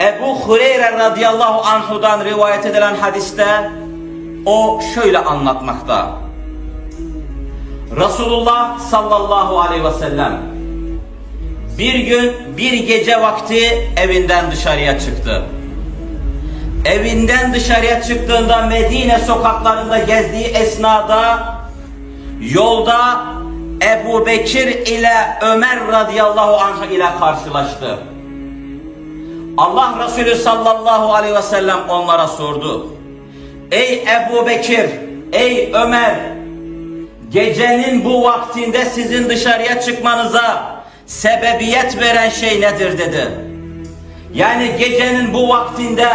Ebu Hureyre radıyallahu anhudan rivayet edilen hadiste o şöyle anlatmakta. Resulullah sallallahu aleyhi ve sellem bir gün bir gece vakti evinden dışarıya çıktı. Evinden dışarıya çıktığında Medine sokaklarında gezdiği esnada yolda Ebu Bekir ile Ömer radıyallahu anh ile karşılaştı. Allah Resulü sallallahu aleyhi ve sellem onlara sordu. Ey Ebu Bekir, ey Ömer, gecenin bu vaktinde sizin dışarıya çıkmanıza sebebiyet veren şey nedir dedi. Yani gecenin bu vaktinde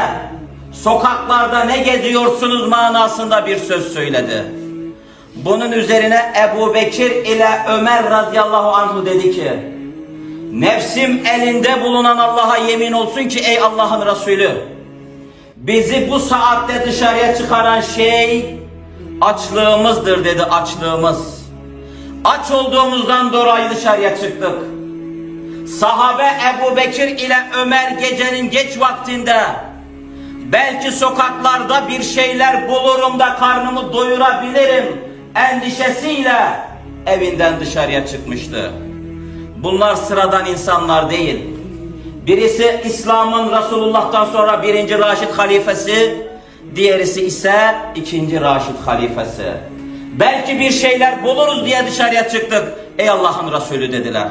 sokaklarda ne geziyorsunuz manasında bir söz söyledi. Bunun üzerine Ebu Bekir ile Ömer radıyallahu anhu dedi ki Nefsim elinde bulunan Allah'a yemin olsun ki ey Allah'ın Resulü bizi bu saatte dışarıya çıkaran şey açlığımızdır dedi açlığımız. Aç olduğumuzdan dolayı dışarıya çıktık. Sahabe Ebu Bekir ile Ömer gecenin geç vaktinde belki sokaklarda bir şeyler bulurum da karnımı doyurabilirim endişesiyle evinden dışarıya çıkmıştı. Bunlar sıradan insanlar değil. Birisi İslam'ın Resulullah'tan sonra birinci Raşid halifesi, diğerisi ise ikinci Raşid halifesi. Belki bir şeyler buluruz diye dışarıya çıktık. Ey Allah'ın Resulü dediler.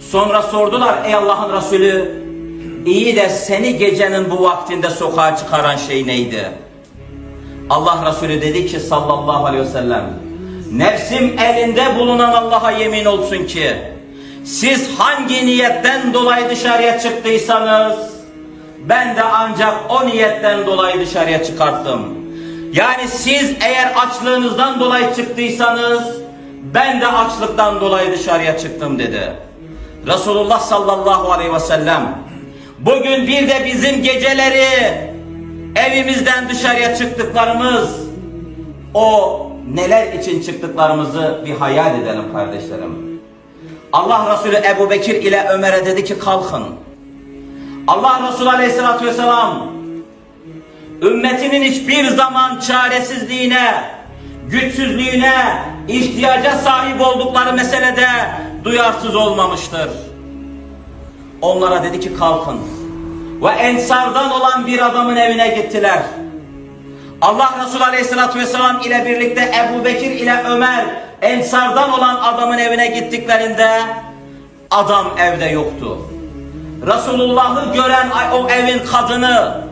Sonra sordular ey Allah'ın Resulü iyi de seni gecenin bu vaktinde sokağa çıkaran şey neydi? Allah Resulü dedi ki sallallahu aleyhi ve sellem Nefsim elinde bulunan Allah'a yemin olsun ki siz hangi niyetten dolayı dışarıya çıktıysanız ben de ancak o niyetten dolayı dışarıya çıkarttım. Yani siz eğer açlığınızdan dolayı çıktıysanız ben de açlıktan dolayı dışarıya çıktım dedi. Resulullah sallallahu aleyhi ve sellem bugün bir de bizim geceleri evimizden dışarıya çıktıklarımız o neler için çıktıklarımızı bir hayal edelim kardeşlerim. Allah Resulü Ebu Bekir ile Ömer'e dedi ki kalkın. Allah Resulü Aleyhisselatü Vesselam ümmetinin hiçbir zaman çaresizliğine, güçsüzlüğüne, ihtiyaca sahip oldukları meselede duyarsız olmamıştır. Onlara dedi ki kalkın. Ve ensardan olan bir adamın evine gittiler. Allah Resulü Aleyhisselatü Vesselam ile birlikte Ebu Bekir ile Ömer ensardan olan adamın evine gittiklerinde adam evde yoktu. Resulullah'ı gören o evin kadını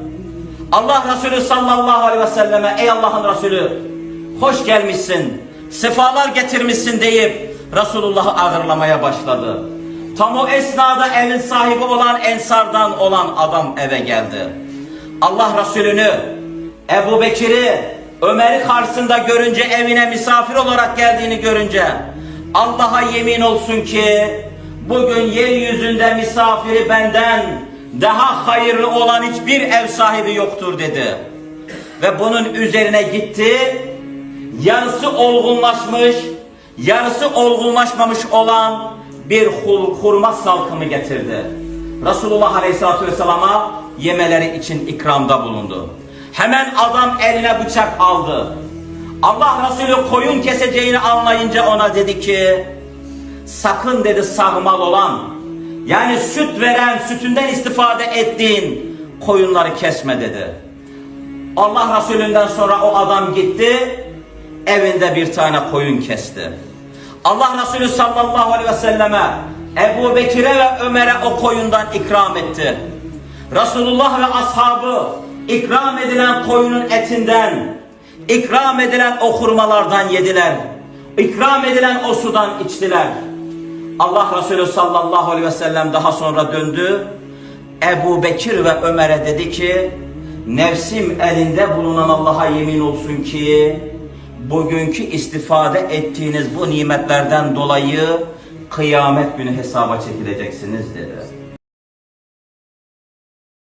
Allah Resulü sallallahu aleyhi ve selleme ey Allah'ın Resulü hoş gelmişsin sefalar getirmişsin deyip Resulullah'ı ağırlamaya başladı. Tam o esnada evin sahibi olan ensardan olan adam eve geldi. Allah Resulü'nü Ebu Bekir'i Ömer'i karşısında görünce evine misafir olarak geldiğini görünce Allah'a yemin olsun ki bugün yeryüzünde misafiri benden daha hayırlı olan hiçbir ev sahibi yoktur dedi. Ve bunun üzerine gitti yarısı olgunlaşmış yarısı olgunlaşmamış olan bir hurma salkımı getirdi. Resulullah Aleyhisselatü Vesselam'a yemeleri için ikramda bulundu. Hemen adam eline bıçak aldı. Allah Resulü koyun keseceğini anlayınca ona dedi ki sakın dedi sağmal olan yani süt veren sütünden istifade ettiğin koyunları kesme dedi. Allah Resulünden sonra o adam gitti evinde bir tane koyun kesti. Allah Resulü sallallahu aleyhi ve selleme Ebu Bekir'e ve Ömer'e o koyundan ikram etti. Resulullah ve ashabı ikram edilen koyunun etinden, ikram edilen o hurmalardan yediler. İkram edilen o sudan içtiler. Allah Resulü sallallahu aleyhi ve sellem daha sonra döndü. Ebu Bekir ve Ömer'e dedi ki, nefsim elinde bulunan Allah'a yemin olsun ki, bugünkü istifade ettiğiniz bu nimetlerden dolayı kıyamet günü hesaba çekileceksiniz dedi.